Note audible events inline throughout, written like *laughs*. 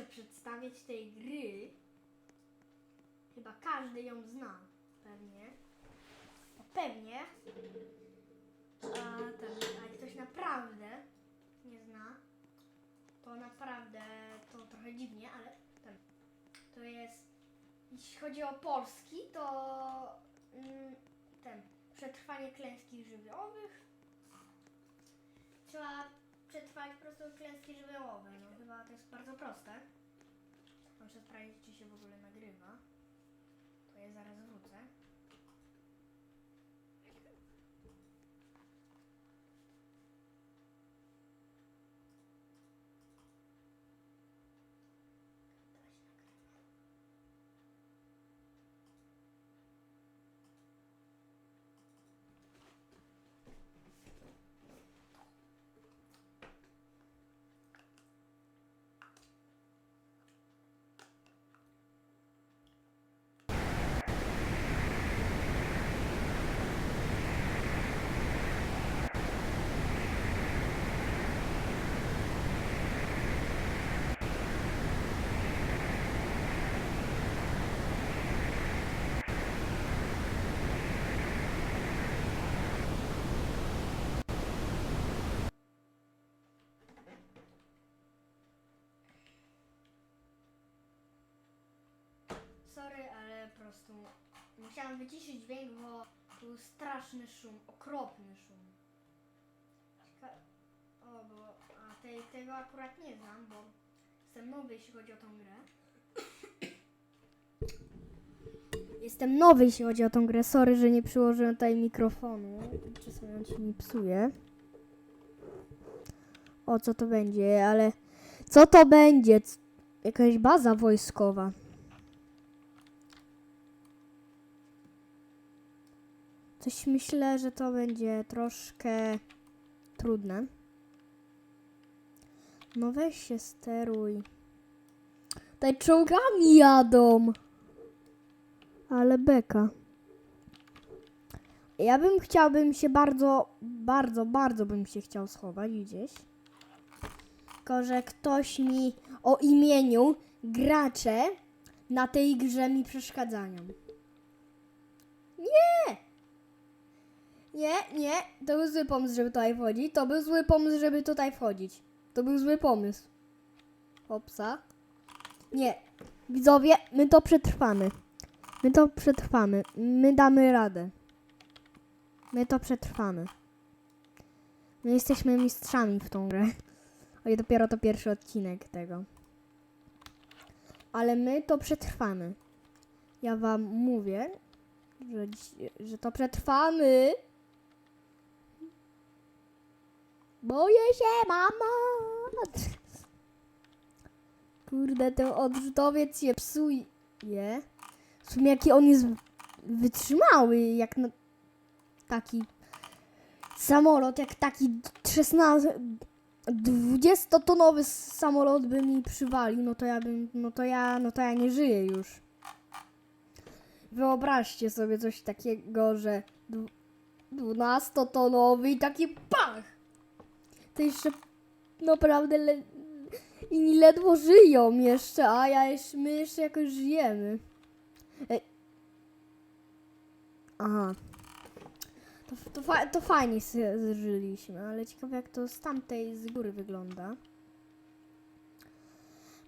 muszę tej gry. Chyba każdy ją zna. Pewnie. Pewnie. A, ten, a ktoś naprawdę nie zna, to naprawdę to trochę dziwnie, ale to jest, jeśli chodzi o Polski, to mm, ten, przetrwanie klęski żywiołowych. Przetrwać po prostu klęski żywiołowe, no chyba to jest bardzo proste. Muszę sprawdzić, czy się w ogóle nagrywa. To ja zaraz wrócę. Teraz się nagrywa. Sorry, ale po prostu musiałam wyciszyć dźwięk, bo był straszny szum, okropny szum. Cieka- o, bo a tego akurat nie znam, bo jestem nowy, jeśli chodzi o tą grę. Jestem nowy, jeśli chodzi o tą grę. Sorry, że nie przyłożyłem tutaj mikrofonu. Czasami on się mi psuje. O, co to będzie, ale... Co to będzie? Jakaś baza wojskowa. Coś myślę, że to będzie troszkę trudne. No weź się steruj. Tutaj czołgami jadą. Ale beka. Ja bym chciałbym się bardzo, bardzo, bardzo bym się chciał schować gdzieś. Tylko, że ktoś mi o imieniu gracze na tej grze mi przeszkadzają. Nie, nie, to był zły pomysł, żeby tutaj wchodzić. To był zły pomysł, żeby tutaj wchodzić. To był zły pomysł. Hopsa. Nie, widzowie, my to przetrwamy. My to przetrwamy. My damy radę. My to przetrwamy. My jesteśmy mistrzami w tą grę. *laughs* Oj, dopiero to pierwszy odcinek tego. Ale my to przetrwamy. Ja wam mówię, że, że to przetrwamy. Boję się, mama. Kurde, ten odrzutowiec się psuje. W sumie jaki on jest wytrzymały, jak na taki samolot, jak taki 16, 20-tonowy samolot by mi przywalił, no to ja bym, no to ja, no to ja nie żyję już. Wyobraźcie sobie coś takiego, że 12-tonowy i taki pach! To jeszcze naprawdę le- inni ledwo żyją jeszcze, a ja jeszcze, my jeszcze jakoś żyjemy. Ej. Aha. To, to, fa- to fajnie żyliśmy, ale ciekawe jak to z tamtej z góry wygląda.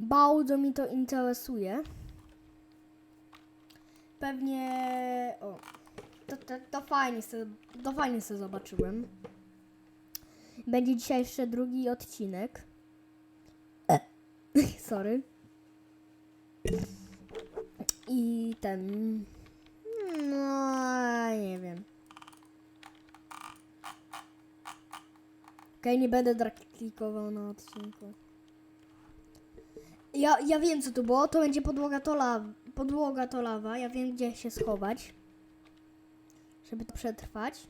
Bardzo mi to interesuje. Pewnie... O. To, to, to fajnie sobie, to fajnie sobie zobaczyłem. Będzie dzisiaj jeszcze drugi odcinek. *laughs* Sorry. I ten... No, nie wiem. Okej, nie będę klikował na odcinku. Ja, ja wiem co to było, to będzie podłoga to lawa. Podłoga to lawa, ja wiem gdzie się schować. Żeby to przetrwać.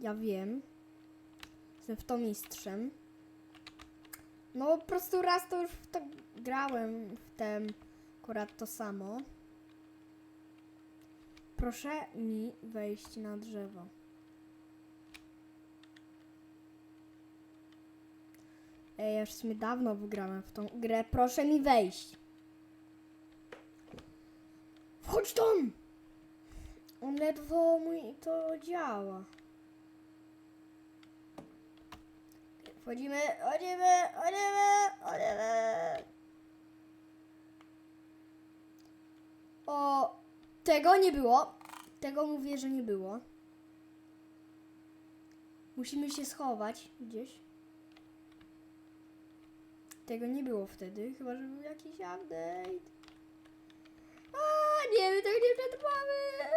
Ja wiem. W to mistrzem. No po prostu raz to już w to grałem w tym akurat to samo. Proszę mi wejść na drzewo. Ej, ja już w sumie dawno wygrałem w tą grę. Proszę mi wejść. Wchodź tam! On ledwo mój to działa. Wchodzimy, chodzimy, chodzimy, chodzimy. O, tego nie było. Tego mówię, że nie było. Musimy się schować gdzieś. Tego nie było wtedy, chyba że był jakiś update. A, nie, my tego nie przetrwamy.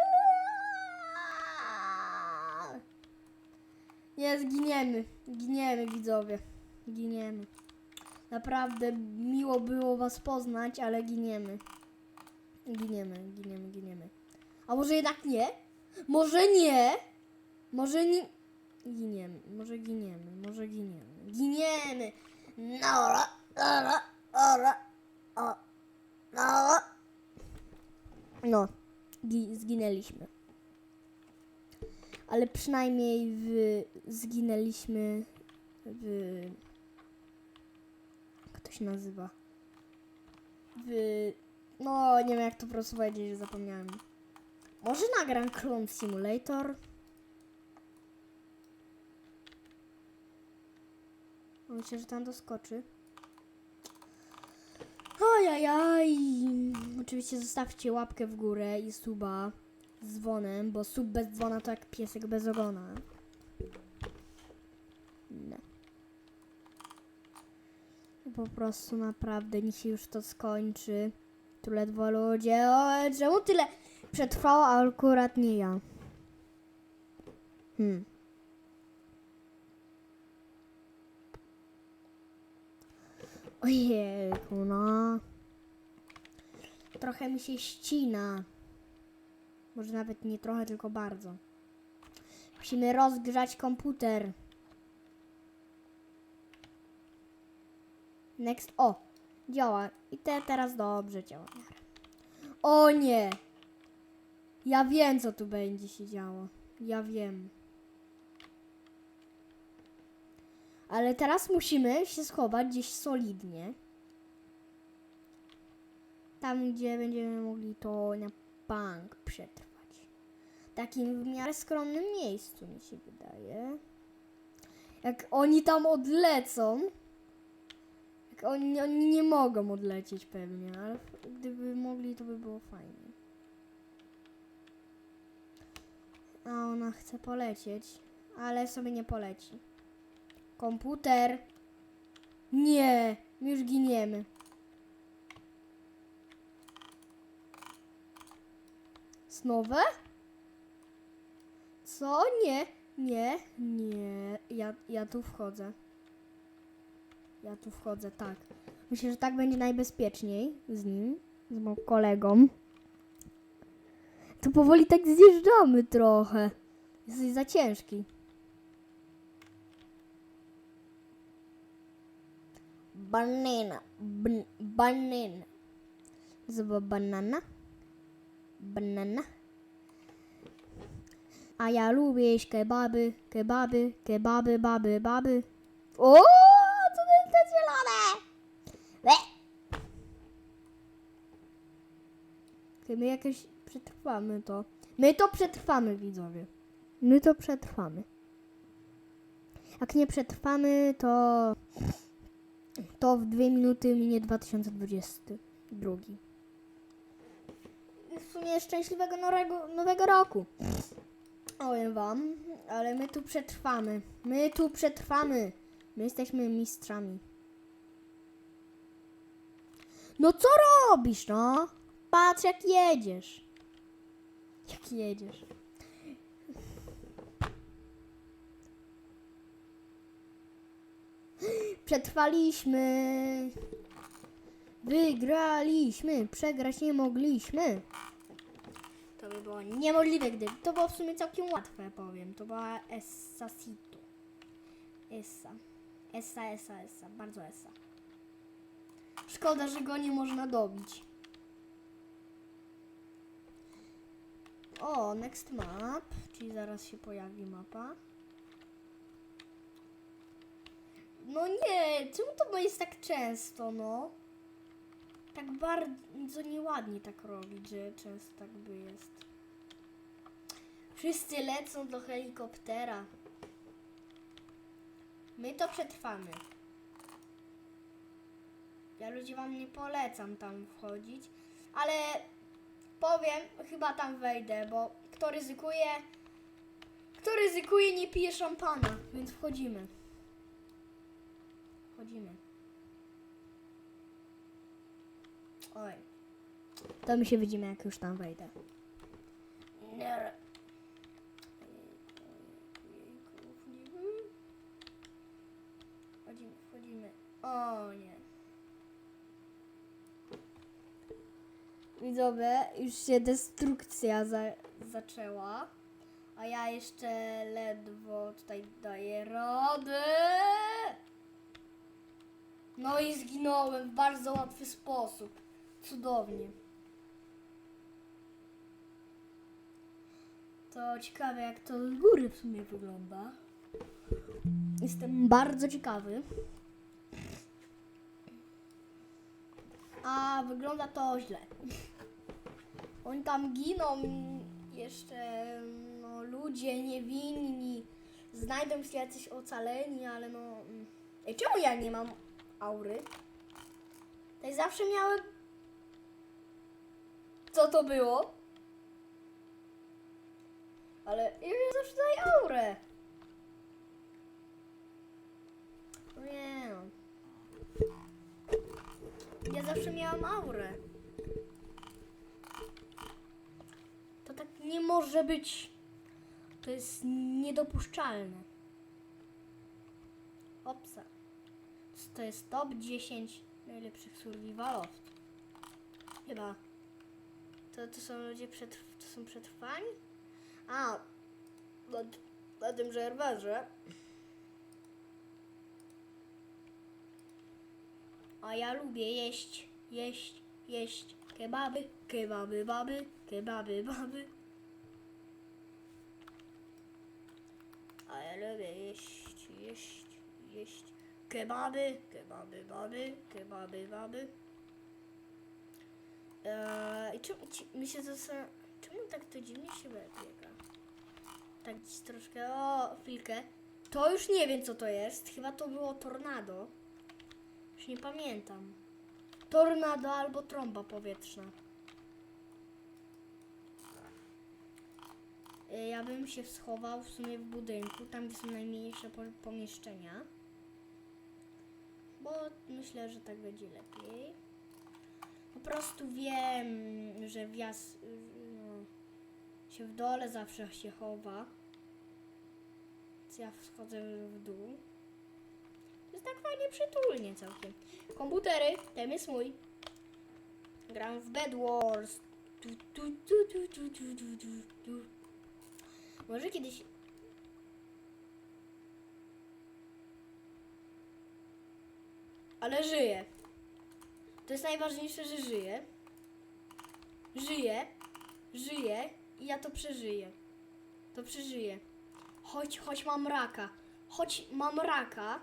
Nie, zginiemy. Giniemy, widzowie. Giniemy. Naprawdę miło było was poznać, ale giniemy. Giniemy, giniemy, giniemy. A może jednak nie? Może nie? Może nie... Giniemy, może giniemy, może giniemy. Giniemy! No, no, no, o, no. No, gi- zginęliśmy. Ale przynajmniej w, zginęliśmy w... Jak to się nazywa? W... No, nie wiem jak to po prostu powiedzieć, zapomniałem. Może nagram Clone Simulator? Myślę, że tam doskoczy. Ojajaj. Oczywiście zostawcie łapkę w górę i suba dzwonem, bo sub bez dzwona to jak piesek bez ogona. No. Po prostu naprawdę niech się już to skończy. Tu ledwo ludzie. O, czemu tyle przetrwało, a akurat nie ja? Hmm. Ojejku, no. Trochę mi się ścina. Może nawet nie trochę, tylko bardzo. Musimy rozgrzać komputer. Next. O! Działa. I te teraz dobrze działa. O nie! Ja wiem, co tu będzie się działo. Ja wiem. Ale teraz musimy się schować gdzieś solidnie. Tam, gdzie będziemy mogli to bank przetrwać. Takim w miarę skromnym miejscu, mi się wydaje. Jak oni tam odlecą. Jak oni, oni nie mogą odlecieć pewnie, ale gdyby mogli, to by było fajnie. A ona chce polecieć, ale sobie nie poleci. Komputer. Nie, już giniemy. Znowu? Co? Nie, nie, nie. Ja, ja tu wchodzę. Ja tu wchodzę, tak. Myślę, że tak będzie najbezpieczniej z nim, z moim kolegą. Tu powoli tak zjeżdżamy trochę. Jesteś za ciężki. Banana. Ban banana. Zobacz, banana. Banana. A ja lubię jeść kebaby, kebaby, kebaby, baby, baby. O, co to jest te zielone? Le. Okej, My jakoś przetrwamy to. My to przetrwamy, widzowie. My to przetrwamy. Jak nie przetrwamy, to to w dwie minuty minie 2022. W sumie szczęśliwego nowego, nowego roku. Powiem wam, ale my tu przetrwamy. My tu przetrwamy. My jesteśmy mistrzami. No co robisz, no? Patrz jak jedziesz. Jak jedziesz. Przetrwaliśmy. Wygraliśmy. Przegrać nie mogliśmy. To by było niemożliwe, gdy to było w sumie całkiem łatwe, powiem. To była Essasito. Essa. Essa, Essa, Essa. Bardzo Essa. Szkoda, że go nie można dobić. O, next map, czyli zaraz się pojawi mapa. No nie, czemu to jest tak często, no? Tak bardzo nieładnie tak robić, że często tak by jest. Wszyscy lecą do helikoptera. My to przetrwamy. Ja ludzi wam nie polecam tam wchodzić, ale powiem, chyba tam wejdę, bo kto ryzykuje, kto ryzykuje nie pije szampana, więc wchodzimy. Wchodzimy. Oj. To my się widzimy, jak już tam wejdę. Nie. Wchodzimy, wchodzimy. O nie. Widzowie, już się destrukcja za, zaczęła. A ja jeszcze ledwo tutaj daję radę. No i zginąłem w bardzo łatwy sposób. Cudownie. To ciekawe, jak to z góry w sumie wygląda. Jestem bardzo ciekawy. A wygląda to źle. Oni tam giną jeszcze no, ludzie niewinni. Znajdą się jacyś ocaleni, ale no. mm. Ej, czemu ja nie mam aury? Tutaj zawsze miałem. Co to było? Ale ja zawsze daję aurę. Nie. Ja zawsze miałam aurę. To tak nie może być. To jest niedopuszczalne. Opsa. To jest top 10 najlepszych survivalów. Chyba. To, to są ludzie przetrw- to są przetrwani? A, na, na tym serwerze. A ja lubię jeść, jeść, jeść kebaby, kebaby, baby, kebaby, baby. A ja lubię jeść, jeść, jeść kebaby, kebaby, baby, kebaby, baby. Eee, I czemu, ci, mi się zastanawiam, czemu tak to dziwnie się biega? Tak dziś troszkę, o, chwilkę. To już nie wiem co to jest, chyba to było tornado. Już nie pamiętam. Tornado albo trąba powietrzna. Y, Ja bym się schował w sumie w budynku, tam gdzie są najmniejsze po- pomieszczenia. Bo myślę, że tak będzie lepiej. Prostu wiem, że wjazd no, się w dole zawsze się chowa. Więc ja wchodzę w dół. To jest tak fajnie przytulnie całkiem. Komputery, ten jest mój. Gram w Bed Wars. Tu, tu, tu, tu, tu, tu, tu, tu. Może kiedyś... Ale żyję. To jest najważniejsze, że żyję. Żyję. Żyję i ja to przeżyję. To przeżyję. Choć, choć mam raka. Choć mam raka,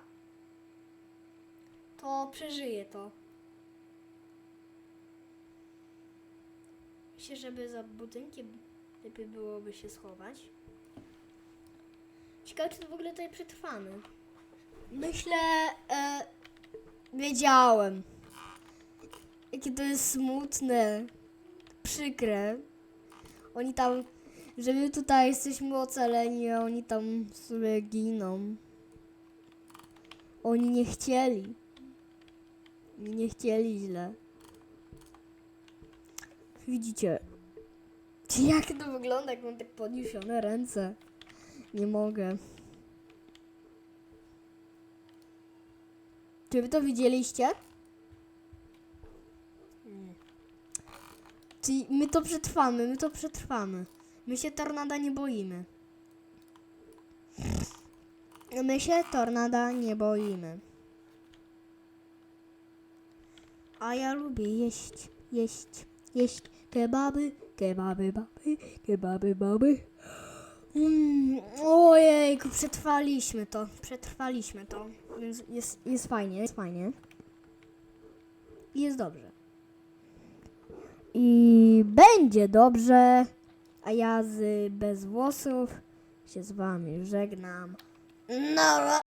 to przeżyję to. Myślę, żeby za budynkiem lepiej byłoby się schować. Ciekawe, czy to w ogóle tutaj przetrwamy. Myślę, e, wiedziałem. Jakie to jest smutne, przykre. Oni tam, że my tutaj jesteśmy ocaleni, a oni tam sobie giną. Oni nie chcieli. Oni nie chcieli źle. Widzicie? Jak to wygląda, jak mam tak podniesione ręce? Nie mogę. Czy wy to widzieliście? Nie. Czyli my to przetrwamy, my to przetrwamy. My się tornada nie boimy. My się tornada nie boimy. A ja lubię jeść, jeść, jeść kebaby, kebaby, baby, kebaby, baby. Mm, ojejku, przetrwaliśmy to. Przetrwaliśmy to. Więc jest, jest fajnie, jest fajnie. I jest dobrze. I będzie dobrze. A ja z bez włosów się z wami żegnam. No.